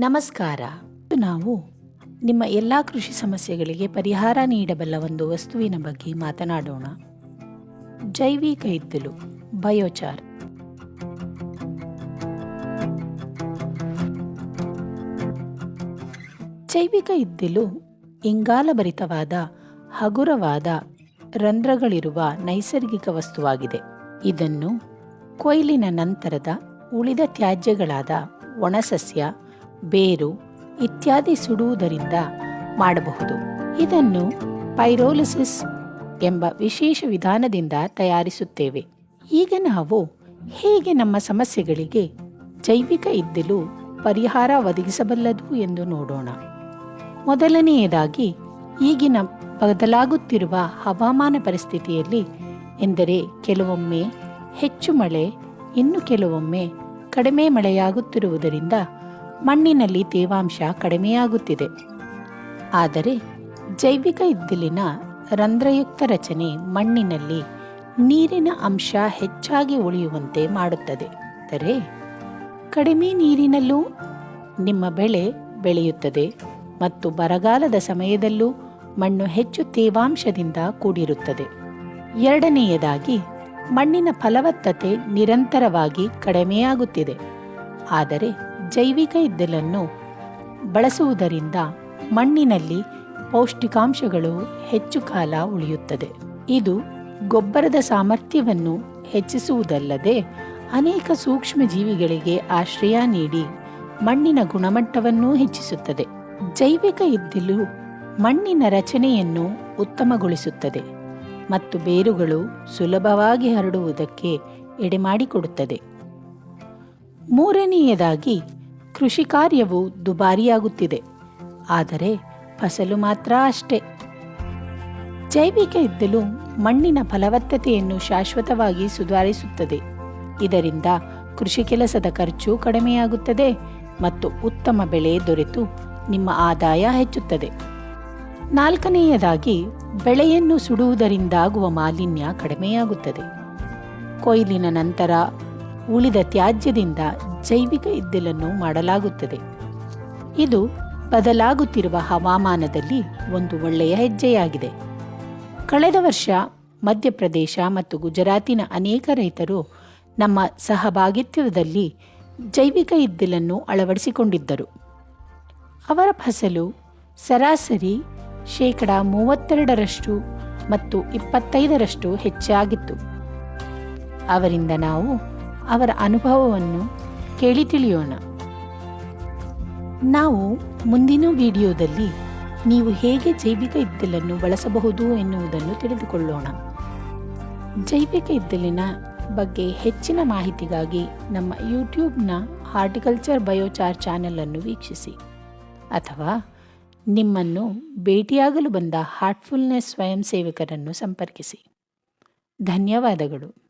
ನಮಸ್ಕಾರ. ನಾವು ನಿಮ್ಮ ಎಲ್ಲ ಕೃಷಿ ಸಮಸ್ಯೆಗಳಿಗೆ ಪರಿಹಾರ ನೀಡಬಲ್ಲ ಒಂದು ವಸ್ತುವಿನ ಬಗ್ಗೆ ಮಾತನಾಡೋಣ. ಜೈವಿಕ ಇದ್ದಿಲು ಬಯೋಚಾರ್. ಜೈವಿಕ ಇದ್ದಿಲು ಇಂಗಾಲಭರಿತವಾದ, ಹಗುರವಾದ, ರಂಧ್ರಗಳಿರುವ ನೈಸರ್ಗಿಕ ವಸ್ತುವಾಗಿದೆ. ಇದನ್ನು ಕೊಯ್ಲಿನ ನಂತರದ ಉಳಿದ ತ್ಯಾಜ್ಯಗಳಾದ ಒಣಸಸ್ಯ ಬೇರು ಇತ್ಯಾದಿ ಸುಡುವುದರಿಂದ ಮಾಡಬಹುದು. ಇದನ್ನು ಪೈರೋಲಿಸಿಸ್ ಎಂಬ ವಿಶೇಷ ವಿಧಾನದಿಂದ ತಯಾರಿಸುತ್ತೇವೆ. ಈಗ ನಾವು ಹೇಗೆ ನಮ್ಮ ಸಮಸ್ಯೆಗಳಿಗೆ ಜೈವಿಕ ಇದ್ದಲು ಪರಿಹಾರ ಒದಗಿಸಬಲ್ಲದು ಎಂದು ನೋಡೋಣ. ಮೊದಲನೆಯದಾಗಿ, ಈಗಿನ ಬದಲಾಗುತ್ತಿರುವ ಹವಾಮಾನ ಪರಿಸ್ಥಿತಿಯಲ್ಲಿ ಎಂದರೆ ಕೆಲವೊಮ್ಮೆ ಹೆಚ್ಚು ಮಳೆ, ಇನ್ನು ಕೆಲವೊಮ್ಮೆ ಕಡಿಮೆ ಮಳೆಯಾಗುತ್ತಿರುವುದರಿಂದ ಮಣ್ಣಿನಲ್ಲಿ ತೇವಾಂಶ ಕಡಿಮೆಯಾಗುತ್ತಿದೆ. ಆದರೆ ಜೈವಿಕ ಇದ್ದಿಲಿನ ರಂಧ್ರಯುಕ್ತ ರಚನೆ ಮಣ್ಣಿನಲ್ಲಿ ನೀರಿನ ಅಂಶ ಹೆಚ್ಚಾಗಿ ಉಳಿಯುವಂತೆ ಮಾಡುತ್ತದೆ. ಅಂದರೆ ಕಡಿಮೆ ನೀರಿನಲ್ಲೂ ನಿಮ್ಮ ಬೆಳೆ ಬೆಳೆಯುತ್ತದೆ ಮತ್ತು ಬರಗಾಲದ ಸಮಯದಲ್ಲೂ ಮಣ್ಣು ಹೆಚ್ಚು ತೇವಾಂಶದಿಂದ ಕೂಡಿರುತ್ತದೆ. ಎರಡನೆಯದಾಗಿ ಮಣ್ಣಿನ ಫಲವತ್ತತೆ ನಿರಂತರವಾಗಿ ಕಡಿಮೆಯಾಗುತ್ತಿದೆ. ಆದರೆ ಜೈವಿಕ ಇದ್ದಲನ್ನು ಬಳಸುವುದರಿಂದ ಮಣ್ಣಿನಲ್ಲಿ ಪೌಷ್ಟಿಕಾಂಶಗಳು ಹೆಚ್ಚು ಕಾಲ ಉಳಿಯುತ್ತದೆ. ಇದು ಗೊಬ್ಬರದ ಸಾಮರ್ಥ್ಯವನ್ನು ಹೆಚ್ಚಿಸುವುದಲ್ಲದೆ ಅನೇಕ ಸೂಕ್ಷ್ಮ ಜೀವಿಗಳಿಗೆ ಆಶ್ರಯ ನೀಡಿ ಮಣ್ಣಿನ ಗುಣಮಟ್ಟವನ್ನೂ ಹೆಚ್ಚಿಸುತ್ತದೆ. ಜೈವಿಕ ಇದ್ದಿಲು ಮಣ್ಣಿನ ರಚನೆಯನ್ನು ಉತ್ತಮಗೊಳಿಸುತ್ತದೆ ಮತ್ತು ಬೇರುಗಳು ಸುಲಭವಾಗಿ ಹರಡುವುದಕ್ಕೆ ಎಡೆಮಾಡಿಕೊಡುತ್ತದೆ. ಮೂರನೆಯದಾಗಿ ಕೃಷಿ ಕಾರ್ಯವು ದುಬಾರಿಯಾಗುತ್ತಿದೆ. ಆದರೆ ಫಸಲು ಮಾತ್ರ ಅಷ್ಟೇ. ಜೈವಿಕ ಇದ್ದಲು ಮಣ್ಣಿನ ಫಲವತ್ತತೆಯನ್ನು ಶಾಶ್ವತವಾಗಿ ಸುಧಾರಿಸುತ್ತದೆ. ಇದರಿಂದ ಕೃಷಿ ಕೆಲಸದ ಖರ್ಚು ಕಡಿಮೆಯಾಗುತ್ತದೆ ಮತ್ತು ಉತ್ತಮ ಬೆಳೆ ದೊರೆತು ನಿಮ್ಮ ಆದಾಯ ಹೆಚ್ಚುತ್ತದೆ. ನಾಲ್ಕನೆಯದಾಗಿ, ಬೆಳೆಯನ್ನು ಸುಡುವುದರಿಂದಾಗುವ ಮಾಲಿನ್ಯ ಕಡಿಮೆಯಾಗುತ್ತದೆ. ಕೊಯ್ಲಿನ ನಂತರ ಉಳಿದ ತ್ಯಾಜ್ಯದಿಂದ ಜೈವಿಕ ಇದ್ದಿಲನ್ನು ಮಾಡಲಾಗುತ್ತದೆ. ಇದು ಬದಲಾಗುತ್ತಿರುವ ಹವಾಮಾನದಲ್ಲಿ ಒಂದು ಒಳ್ಳೆಯ ಹೆಜ್ಜೆಯಾಗಿದೆ. ಕಳೆದ ವರ್ಷ ಮಧ್ಯಪ್ರದೇಶ ಮತ್ತು ಗುಜರಾತಿನ ಅನೇಕ ರೈತರು ನಮ್ಮ ಸಹಭಾಗಿತ್ವದಲ್ಲಿ ಜೈವಿಕ ಇದ್ದಿಲನ್ನು ಅಳವಡಿಸಿಕೊಂಡಿದ್ದರು. ಅವರ ಫಸಲು ಸರಾಸರಿ ಶೇಕಡ ಮೂವತ್ತೆರಡರಷ್ಟು ಮತ್ತು ಇಪ್ಪತ್ತೈದರಷ್ಟು ಹೆಚ್ಚಾಗಿತ್ತು. ಅವರಿಂದ ನಾವು ಅವರ ಅನುಭವವನ್ನು ಕೇಳಿ ತಿಳಿಯೋಣ. ನಾವು ಮುಂದಿನ ವಿಡಿಯೋದಲ್ಲಿ ನೀವು ಹೇಗೆ ಜೈವಿಕ ಇದ್ದಲನ್ನು ಬಳಸಬಹುದು ಎನ್ನುವುದನ್ನು ತಿಳಿದುಕೊಳ್ಳೋಣ. ಜೈವಿಕ ಇದ್ದಲಿನ ಬಗ್ಗೆ ಹೆಚ್ಚಿನ ಮಾಹಿತಿಗಾಗಿ ನಮ್ಮ ಯೂಟ್ಯೂಬ್ನ ಹಾರ್ಟಿಕಲ್ಚರ್ ಬಯೋಚಾರ್ ಚಾನೆಲ್ ವೀಕ್ಷಿಸಿ. ಅಥವಾ ನಿಮ್ಮನ್ನು ಭೇಟಿಯಾಗಲು ಬಂದ ಹಾರ್ಟ್ಫುಲ್ನೆಸ್ ಸ್ವಯಂ ಸೇವಕರನ್ನು ಸಂಪರ್ಕಿಸಿ. ಧನ್ಯವಾದಗಳು.